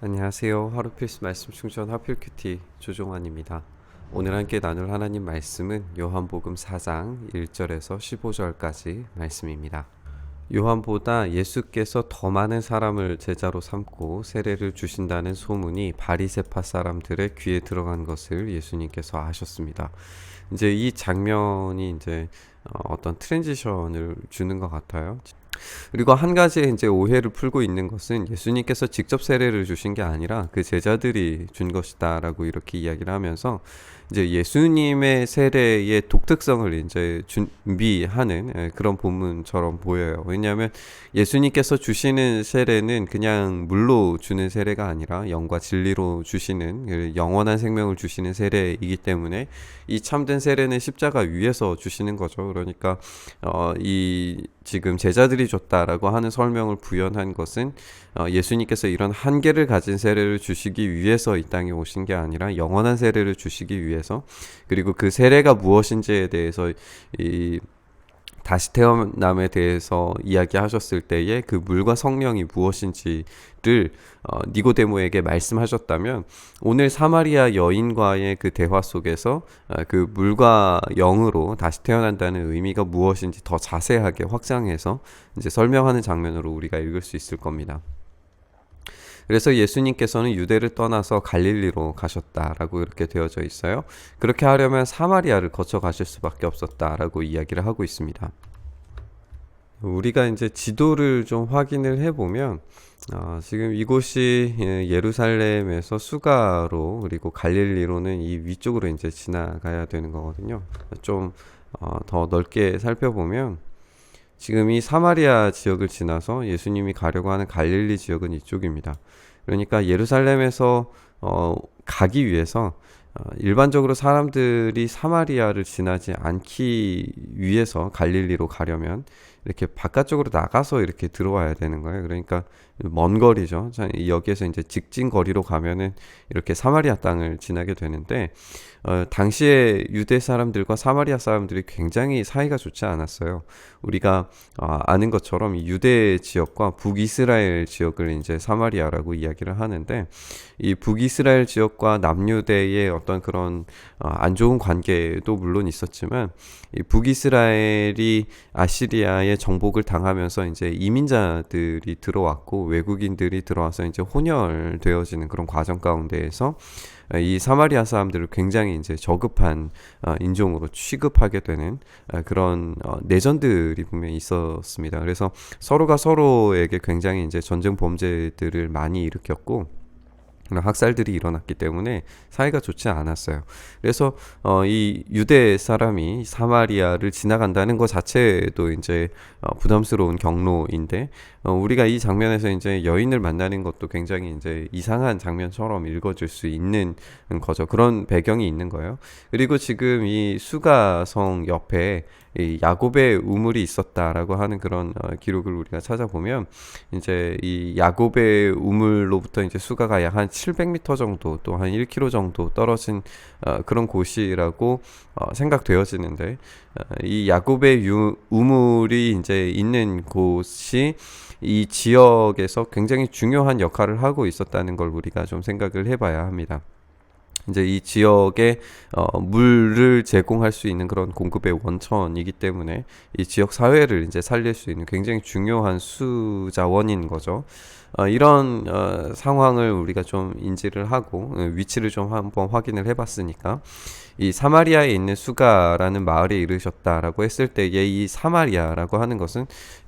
안녕하세요. 하루 필수 말씀 충전 하필 큐티 조종환입니다. 오늘 함께 나눌 하나님 말씀은 요한복음 4장 1절에서 15절까지 말씀입니다. 요한보다 예수께서 더 많은 사람을 제자로 삼고 세례를 주신다는 소문이 바리세파 사람들의 귀에 들어간 것을 예수님께서 아셨습니다. 이제 이 장면이 이제 어, 어떤 트랜지션을 주는 것 같아요. 그리고 한 가지 이제 오해를 풀고 있는 것은 예수님께서 직접 세례를 주신 게 아니라 그 제자들이 준 것이다라고 이렇게 이야기를 하면서 이제 예수님의 세례의 독특성을 이제 준비하는 예, 그런 본문처럼 보여요. 왜냐하면 예수님께서 주시는 세례는 그냥 물로 주는 세례가 아니라 영과 진리로 주시는 그 영원한 생명을 주시는 세례이기 때문에 이 참된 세례는 십자가 위에서 주시는 거죠. 그러니까 어, 이 지금 제자들 이 줬다라고 하는 설명을 부연한 것은 어, 예수님께서 이런 한계를 가진 세례를 주시기 위해서 이 땅에 오신 게 아니라 영원한 세례를 주시기 위해서 그리고 그 세례가 무엇인지에 대해서 이 다시 태어남에 대해서 이야기하셨을 때에 그 물과 성령이 무엇인지를 어, 니고데모에게 말씀하셨다면 오늘 사마리아 여인과의 그 대화 속에서 어, 그 물과 영으로 다시 태어난다는 의미가 무엇인지 더 자세하게 확장해서 이제 설명하는 장면으로 우리가 읽을 수 있을 겁니다. 그래서 예수님께서는 유대를 떠나서 갈릴리로 가셨다라고 이렇게 되어져 있어요. 그렇게 하려면 사마리아를 거쳐 가실 수밖에 없었다라고 이야기를 하고 있습니다. 우리가 이제 지도를 좀 확인을 해보면 어, 지금 이곳이 예, 예루살렘에서 수가로 그리고 갈릴리로는 이 위쪽으로 이제 지나가야 되는 거거든요. 좀더 어, 넓게 살펴보면 지금 이 사마리아 지역을 지나서 예수님이 가려고 하는 갈릴리 지역은 이쪽입니다. 그러니까 예루살렘에서 어, 가기 위해서 어, 일반적으로 사람들이 사마리아를 지나지 않기 위해서 갈릴리로 가려면 이렇게 바깥쪽으로 나가서 이렇게 들어와야 되는 거예요. 그러니까 먼 거리죠. 여기에서 이제 직진 거리로 가면은 이렇게 사마리아 땅을 지나게 되는데 어, 당시에 유대 사람들과 사마리아 사람들이 굉장히 사이가 좋지 않았어요. 우리가 어, 아는 것처럼 유대 지역과 북이스라엘 지역을 이제 사마리아라고 이야기를 하는데 이 북이스라엘 지역과 남유대의 어떤 그런 어, 안 좋은 관계도 물론 있었지만 이 북이스라엘이 아시리아의 정복을 당하면서 이제 이민자들이 들어왔고 외국인들이 들어와서 이제 혼혈되어지는 그런 과정 가운데에서 이 사마리아 사람들을 굉장히 이제 저급한 어, 인종으로 취급하게 되는 어, 그런 어, 내전들이 분명히 있었습니다. 그래서 서로가 서로에게 굉장히 이제 전쟁 범죄들을 많이 일으켰고 학살들이 일어났기 때문에 사이가 좋지 않았어요. 그래서 어, 이 유대 사람이 사마리아를 지나간다는 것 자체도 이제 어, 부담스러운 경로인데 어, 우리가 이 장면에서 이제 여인을 만나는 것도 굉장히 이제 이상한 장면처럼 읽어질 수 있는 거죠. 그런 배경이 있는 거예요. 그리고 지금 이 수가성 옆에 이 야곱의 우물이 있었다라고 하는 그런 어, 기록을 우리가 찾아보면 이제 이 야곱의 우물로부터 이제 수가가 약한 700m 정도 또 한 1km 정도 떨어진 어, 그런 곳이라고 어, 생각되어지는데 어, 이 야곱의 유, 우물이 이제 있는 곳이 이 지역에서 굉장히 중요한 역할을 하고 있었다는 걸 우리가 좀 생각을 해봐야 합니다. 이제 이 지역에 어, 물을 제공할 수 있는 그런 공급의 원천이기 때문에 이 지역 사회를 이제 살릴 수 있는 굉장히 중요한 수자원인 거죠. 어, 이런 어, 상황을 우리가 좀 인지를 하고 어, 위치를 좀 한번 확인을 해봤으니까 이 사마리아에 있는 수가라는 마을에 이르셨다라고 했을 때에 이 사마리아라고 하는 것은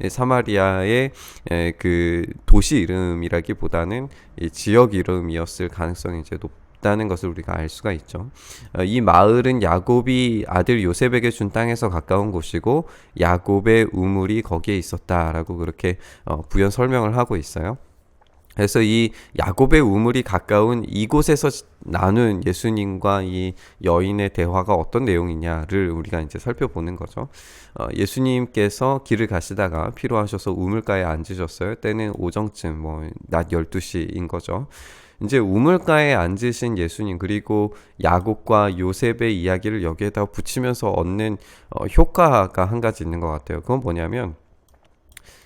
사마리아의 에, 그 도시 이름이라기보다는 이 지역 이름이었을 가능성이 이제 높. 있다는 것을 우리가 알 수가 있죠. 어, 이 마을은 야곱이 아들 요셉에게 준 땅에서 가까운 곳이고 야곱의 우물이 거기에 있었다라고 그렇게 어, 부연 설명을 하고 있어요. 그래서 이 야곱의 우물이 가까운 이곳에서 나눈 예수님과 이 여인의 대화가 어떤 내용이냐를 우리가 이제 살펴보는 거죠. 어, 예수님께서 길을 가시다가 필요하셔서 우물가에 앉으셨어요. 때는 오정쯤 뭐 낮 12시인 거죠. 이제 우물가에 앉으신 예수님 그리고 야곱과 요셉의 이야기를 여기에다 붙이면서 얻는 어, 효과가 한 가지 있는 것 같아요. 그건 뭐냐면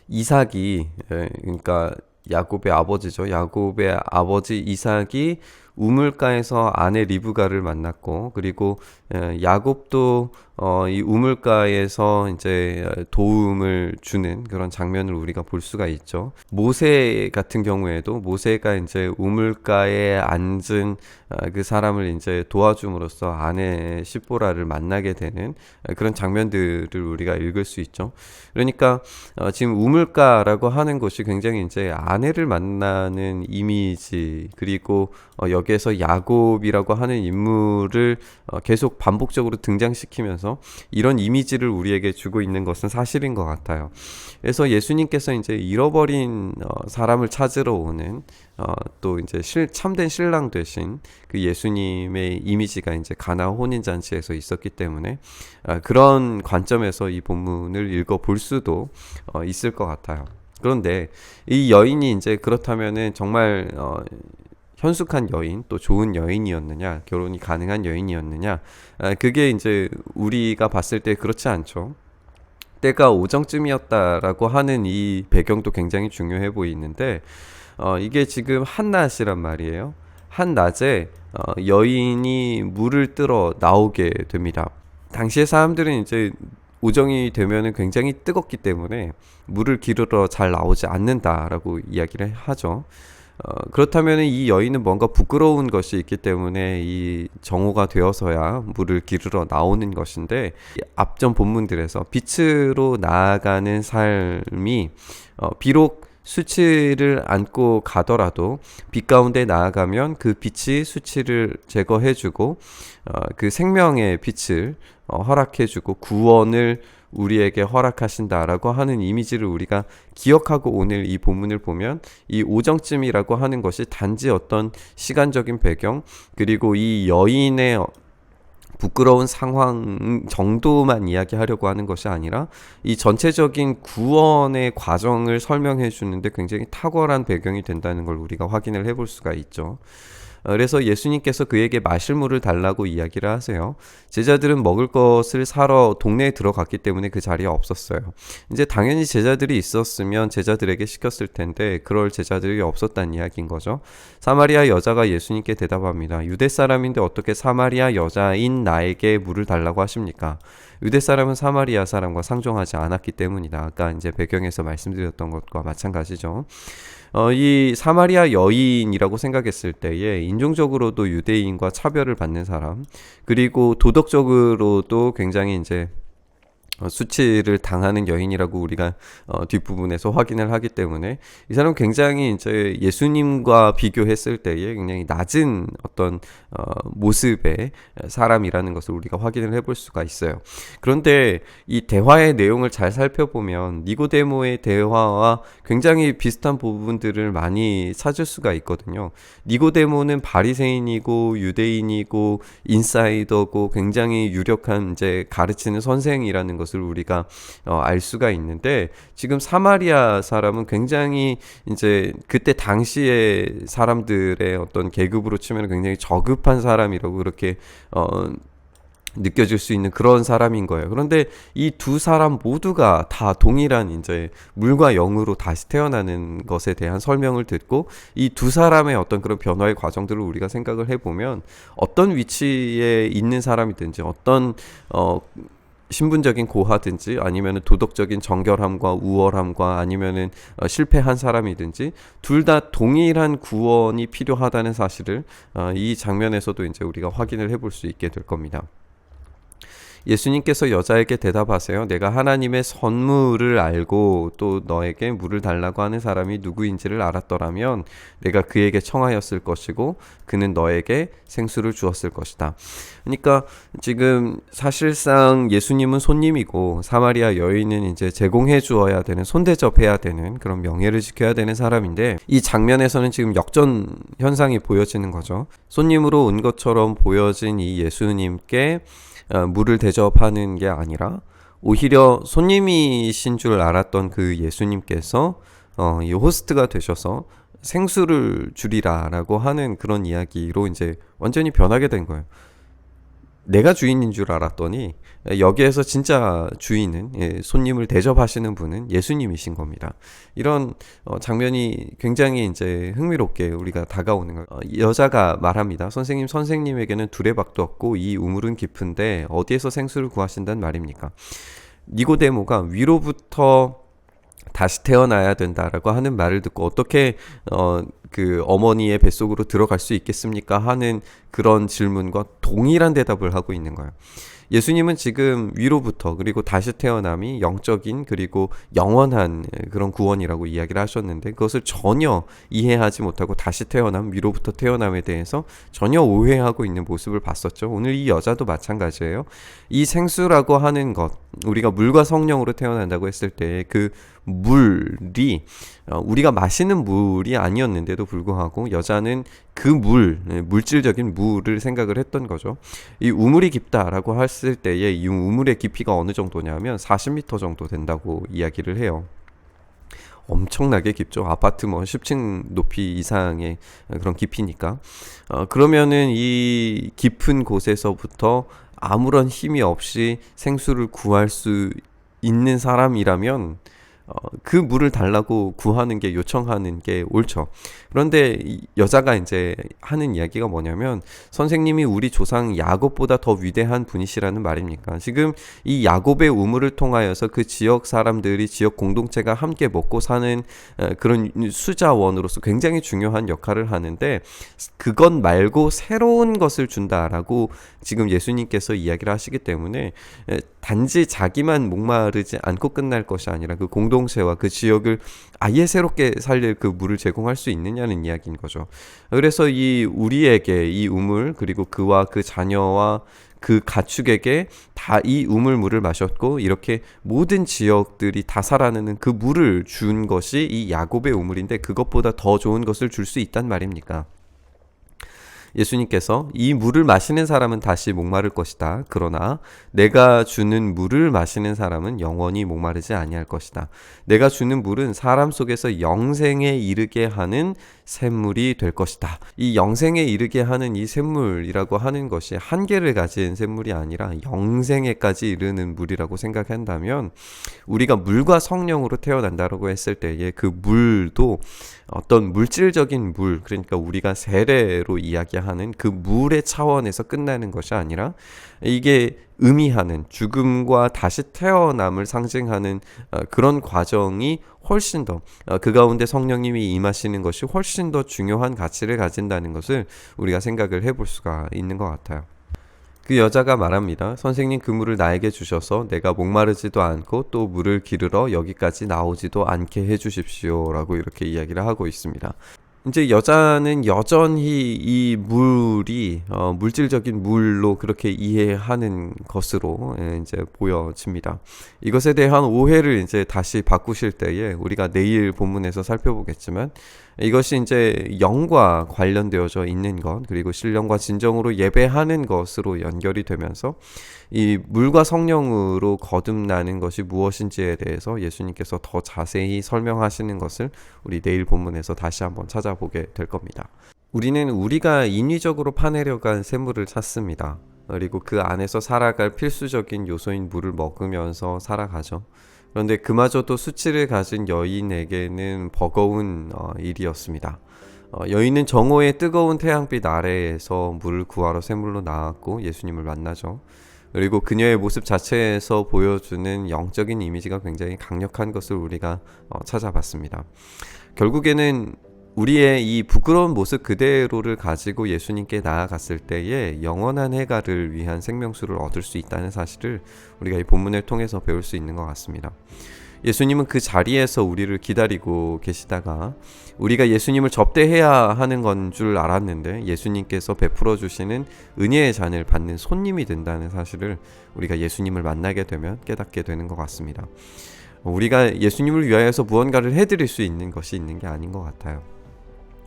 이삭이 예, 그러니까 야곱의 아버지죠. 야곱의 아버지 이삭이 우물가에서 아내 리브가를 만났고 그리고 에, 야곱도 어, 이 우물가에서 이제 도움을 주는 그런 장면을 우리가 볼 수가 있죠. 모세 같은 경우에도 모세가 이제 우물가에 앉은 어, 그 사람을 이제 도와줌으로써 아내 시보라를 만나게 되는 어, 그런 장면들을 우리가 읽을 수 있죠. 그러니까 어, 지금 우물가라고 하는 곳이 굉장히 이제 아내를 만나는 이미지 그리고 어, 여기에서 야곱이라고 하는 인물을 어, 계속 반복적으로 등장시키면서 이런 이미지를 우리에게 주고 있는 것은 사실인 것 같아요. 그래서 예수님께서 이제 잃어버린 어, 사람을 찾으러 오는 어, 또 이제 실, 참된 신랑 되신 그 예수님의 이미지가 이제 가나 혼인 잔치에서 있었기 때문에 어, 그런 관점에서 이 본문을 읽어 볼 수도 어, 있을 것 같아요. 그런데 이 여인이 이제 그렇다면은 정말 어, 현숙한 여인 또 좋은 여인이었느냐 결혼이 가능한 여인이었느냐 아, 그게 이제 우리가 봤을 때 그렇지 않죠. 때가 오정쯤이었다라고 하는 이 배경도 굉장히 중요해 보이는데 어, 이게 지금 한낮이란 말이에요. 한낮에 어, 여인이 물을 뜨러 나오게 됩니다. 당시의 사람들은 이제 오정이 되면은 굉장히 뜨겁기 때문에 물을 기르러 잘 나오지 않는다라고 이야기를 하죠. 어, 그렇다면 이 여인은 뭔가 부끄러운 것이 있기 때문에 이 정오가 되어서야 물을 기르러 나오는 것인데 앞전 본문들에서 빛으로 나아가는 삶이 어, 비록 수치를 안고 가더라도 빛 가운데 나아가면 그 빛이 수치를 제거해주고 어, 그 생명의 빛을 어, 허락해주고 구원을 우리에게 허락하신다라고 하는 이미지를 우리가 기억하고 오늘 이 본문을 보면 이 오정쯤이라고 하는 것이 단지 어떤 시간적인 배경 그리고 이 여인의 부끄러운 상황 정도만 이야기하려고 하는 것이 아니라 이 전체적인 구원의 과정을 설명해 주는데 굉장히 탁월한 배경이 된다는 걸 우리가 확인을 해볼 수가 있죠. 어, 그래서 예수님께서 그에게 마실 물을 달라고 이야기를 하세요. 제자들은 먹을 것을 사러 동네에 들어갔기 때문에 그 자리에 없었어요. 이제 당연히 제자들이 있었으면 제자들에게 시켰을 텐데 그럴 제자들이 없었다는 이야기인 거죠. 사마리아 여자가 예수님께 대답합니다. 유대 사람인데 어떻게 사마리아 여자인 나에게 물을 달라고 하십니까? 유대 사람은 사마리아 사람과 상종하지 않았기 때문이다. 아까 이제 배경에서 말씀드렸던 것과 마찬가지죠. 어, 이 사마리아 여인이라고 생각했을 때에 인종적으로도 유대인과 차별을 받는 사람, 그리고 도덕적으로도 굉장히 이제 어, 수치를 당하는 여인이라고 우리가 어, 뒷부분에서 확인을 하기 때문에 이 사람은 굉장히 이제 예수님과 비교했을 때에 굉장히 낮은 어떤 어, 모습의 사람이라는 것을 우리가 확인을 해볼 수가 있어요. 그런데 이 대화의 내용을 잘 살펴보면 니고데모의 대화와 굉장히 비슷한 부분들을 많이 찾을 수가 있거든요. 니고데모는 바리새인이고 유대인이고 인사이더고 굉장히 유력한 이제 가르치는 선생이라는 것. 것을 우리가 어, 알 수가 있는데 지금 사마리아 사람은 굉장히 이제 그때 당시에 사람들의 어떤 계급으로 치면 굉장히 저급한 사람이라고 그렇게 어 느껴질 수 있는 그런 사람인 거예요. 그런데 이 두 사람 모두가 다 동일한 이제 물과 영으로 다시 태어나는 것에 대한 설명을 듣고 이 두 사람의 어떤 그런 변화의 과정들을 우리가 생각을 해보면 어떤 위치에 있는 사람이든지 어떤 어 신분적인 고하든지 아니면은 도덕적인 정결함과 우월함과 아니면은 어, 실패한 사람이든지 둘 다 동일한 구원이 필요하다는 사실을 어, 이 장면에서도 이제 우리가 확인을 해볼 수 있게 될 겁니다. 예수님께서 여자에게 대답하세요. 내가 하나님의 선물을 알고 또 너에게 물을 달라고 하는 사람이 누구인지를 알았더라면 내가 그에게 청하였을 것이고 그는 너에게 생수를 주었을 것이다. 그러니까 지금 사실상 예수님은 손님이고 사마리아 여인은 이제 제공해 주어야 되는 손대접해야 되는 그런 명예를 지켜야 되는 사람인데 이 장면에서는 지금 역전 현상이 보여지는 거죠. 손님으로 온 것처럼 보여진 이 예수님께 어, 물을 대접하는 게 아니라 오히려 손님이신 줄 알았던 그 예수님께서 어, 이 호스트가 되셔서 생수를 줄이라라고 하는 그런 이야기로 이제 완전히 변하게 된 거예요. 내가 주인인 줄 알았더니 여기에서 진짜 주인은 예, 손님을 대접하시는 분은 예수님이신 겁니다. 이런 어, 장면이 굉장히 이제 흥미롭게 우리가 다가오는 거. 어, 여자가 말합니다. 선생님, 선생님에게는 두레박도 없고 이 우물은 깊은데 어디에서 생수를 구하신단 말입니까? 니고데모가 위로부터 다시 태어나야 된다라고 하는 말을 듣고 어떻게 어 그 어머니의 뱃속으로 들어갈 수 있겠습니까 하는 그런 질문과 동일한 대답을 하고 있는 거예요. 예수님은 지금 위로부터 그리고 다시 태어남이 영적인 그리고 영원한 그런 구원이라고 이야기를 하셨는데 그것을 전혀 이해하지 못하고 다시 태어남 위로부터 태어남에 대해서 전혀 오해하고 있는 모습을 봤었죠. 오늘 이 여자도 마찬가지예요. 이 생수라고 하는 것 우리가 물과 성령으로 태어난다고 했을 때그 물이 어, 우리가 마시는 물이 아니었는데도 불구하고 여자는 그 물, 물질적인 물을 생각을 했던 거죠. 이 우물이 깊다라고 했을 때에 이 우물의 깊이가 어느 정도냐면 40m 정도 된다고 이야기를 해요. 엄청나게 깊죠. 아파트 뭐 10층 높이 이상의 그런 깊이니까. 어, 그러면은 이 깊은 곳에서부터 아무런 힘이 없이 생수를 구할 수 있는 사람이라면 어, 그 물을 달라고 구하는 게 요청하는 게 옳죠. 그런데 여자가 이제 하는 이야기가 뭐냐면 선생님이 우리 조상 야곱보다 더 위대한 분이시라는 말입니까? 지금 이 야곱의 우물을 통하여서 그 지역 사람들이 지역 공동체가 함께 먹고 사는 그런 수자원으로서 굉장히 중요한 역할을 하는데 그것 말고 새로운 것을 준다라고 지금 예수님께서 이야기를 하시기 때문에 단지 자기만 목마르지 않고 끝날 것이 아니라 그 공동 체와 그 지역을 아예 새롭게 살릴 그 물을 제공할 수 있느냐는 이야기인 거죠. 그래서 이 우리에게 이 우물 그리고 그와 그 자녀와 그 가축에게 다 이 우물 물을 마셨고 이렇게 모든 지역들이 다 살아나는 그 물을 준 것이 이 야곱의 우물인데 그것보다 더 좋은 것을 줄 수 있단 말입니까? 예수님께서 이 물을 마시는 사람은 다시 목마를 것이다. 그러나 내가 주는 물을 마시는 사람은 영원히 목마르지 아니할 것이다. 내가 주는 물은 사람 속에서 영생에 이르게 하는 샘물이 될 것이다. 이 영생에 이르게 하는 이 샘물이라고 하는 것이 한계를 가진 샘물이 아니라 영생에까지 이르는 물이라고 생각한다면 우리가 물과 성령으로 태어난다라고 했을 때에 그 물도 어떤 물질적인 물 그러니까 우리가 세례로 이야기하는 그 물의 차원에서 끝나는 것이 아니라 이게 의미하는 죽음과 다시 태어남을 상징하는 어, 그런 과정이 훨씬 더그 어, 가운데 성령님이 임하시는 것이 훨씬 더 중요한 가치를 가진다는 것을 우리가 생각을 해볼 수가 있는 것 같아요. 그 여자가 말합니다. 선생님 그 물을 나에게 주셔서 내가 목마르지도 않고 또 물을 기르러 여기까지 나오지도 않게 해주십시오. 라고 이렇게 이야기를 하고 있습니다. 이제 여자는 여전히 이 물이 어, 물질적인 물로 그렇게 이해하는 것으로 예, 이제 보여집니다. 이것에 대한 오해를 이제 다시 바꾸실 때에 우리가 내일 본문에서 살펴보겠지만 이것이 이제 영과 관련되어져 있는 것 그리고 신령과 진정으로 예배하는 것으로 연결이 되면서 이 물과 성령으로 거듭나는 것이 무엇인지에 대해서 예수님께서 더 자세히 설명하시는 것을 우리 내일 본문에서 다시 한번 찾아 보게 될 겁니다. 우리는 우리가 인위적으로 파내려간 샘물을 찾습니다. 그리고 그 안에서 살아갈 필수적인 요소인 물을 먹으면서 살아가죠. 그런데 그마저도 수치를 가진 여인에게는 버거운 어, 일이었습니다. 어, 여인은 정오의 뜨거운 태양빛 아래에서 물을 구하러 샘물로 나왔고 예수님을 만나죠. 그리고 그녀의 모습 자체에서 보여주는 영적인 이미지가 굉장히 강력한 것을 우리가 어, 찾아봤습니다. 결국에는 우리의 이 부끄러운 모습 그대로를 가지고 예수님께 나아갔을 때에 영원한 해가를 위한 생명수를 얻을 수 있다는 사실을 우리가 이 본문을 통해서 배울 수 있는 것 같습니다. 예수님은 그 자리에서 우리를 기다리고 계시다가 우리가 예수님을 접대해야 하는 건 줄 알았는데 예수님께서 베풀어 주시는 은혜의 잔을 받는 손님이 된다는 사실을 우리가 예수님을 만나게 되면 깨닫게 되는 것 같습니다. 우리가 예수님을 위하여서 무언가를 해드릴 수 있는 것이 있는 게 아닌 것 같아요.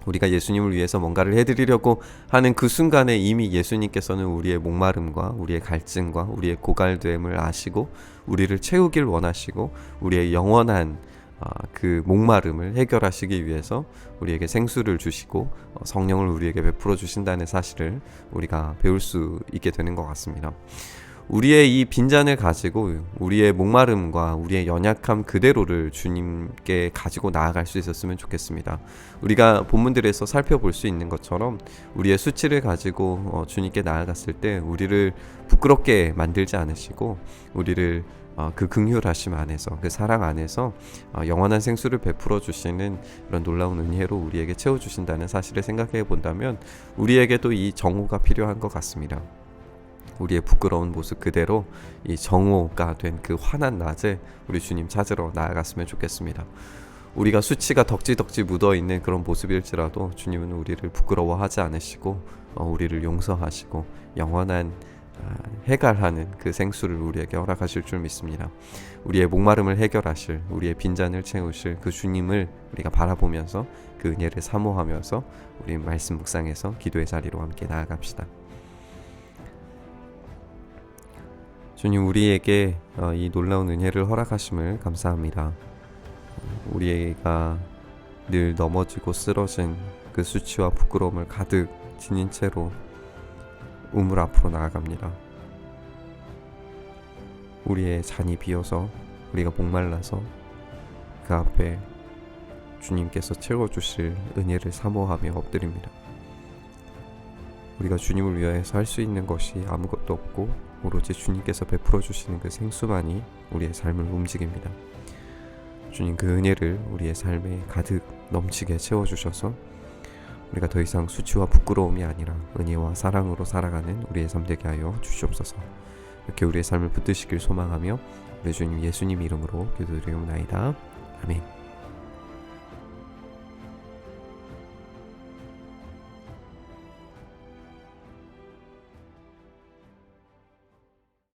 우리가 예수님을 위해서 뭔가를 해드리려고 하는 그 순간에 이미 예수님께서는 우리의 목마름과 우리의 갈증과 우리의 고갈됨을 아시고 우리를 채우길 원하시고 우리의 영원한 아, 그 목마름을 해결하시기 위해서 우리에게 생수를 주시고 어, 성령을 우리에게 베풀어 주신다는 사실을 우리가 배울 수 있게 되는 것 같습니다. 우리의 이 빈잔을 가지고 우리의 목마름과 우리의 연약함 그대로를 주님께 가지고 나아갈 수 있었으면 좋겠습니다. 우리가 본문들에서 살펴볼 수 있는 것처럼 우리의 수치를 가지고 어, 주님께 나아갔을 때 우리를 부끄럽게 만들지 않으시고 우리를 어, 그 긍휼하심 안에서 그 사랑 안에서 어, 영원한 생수를 베풀어 주시는 그런 놀라운 은혜로 우리에게 채워 주신다는 사실을 생각해 본다면 우리에게도 이 정오가 필요한 것 같습니다. 우리의 부끄러운 모습 그대로 이 정오가 된 그 환한 낮에 우리 주님 찾으러 나아갔으면 좋겠습니다. 우리가 수치가 덕지덕지 묻어 있는 그런 모습일지라도 주님은 우리를 부끄러워하지 않으시고 어, 우리를 용서하시고 영원한 아, 해갈하는 그 생수를 우리에게 허락하실 줄 믿습니다. 우리의 목마름을 해결하실, 우리의 빈잔을 채우실 그 주님을 우리가 바라보면서 그 은혜를 사모하면서 우리 말씀 묵상에서 기도의 자리로 함께 나아갑시다. 주님 우리에게 어, 이 놀라운 은혜를 허락하심을 감사합니다. 우리가 늘 넘어지고 쓰러진 그 수치와 부끄러움을 가득 지닌 채로 우물 앞으로 나아갑니다. 우리의 잔이 비어서 우리가 목말라서 그 앞에 주님께서 채워주실 은혜를 사모하며 엎드립니다. 우리가 주님을 위하여서 할 수 있는 것이 아무것도 없고 오로지 주님께서 베풀어 주시는 그 생수만이 우리의 삶을 움직입니다. 주님 그 은혜를 우리의 삶에 가득 넘치게 채워 주셔서 우리가 더 이상 수치와 부끄러움이 아니라 은혜와 사랑으로 살아가는 우리의 삶 되게 하여 주시옵소서. 이렇게 우리의 삶을 붙드시길 소망하며 우리 주님 예수님 이름으로 기도드리옵나이다. 아멘.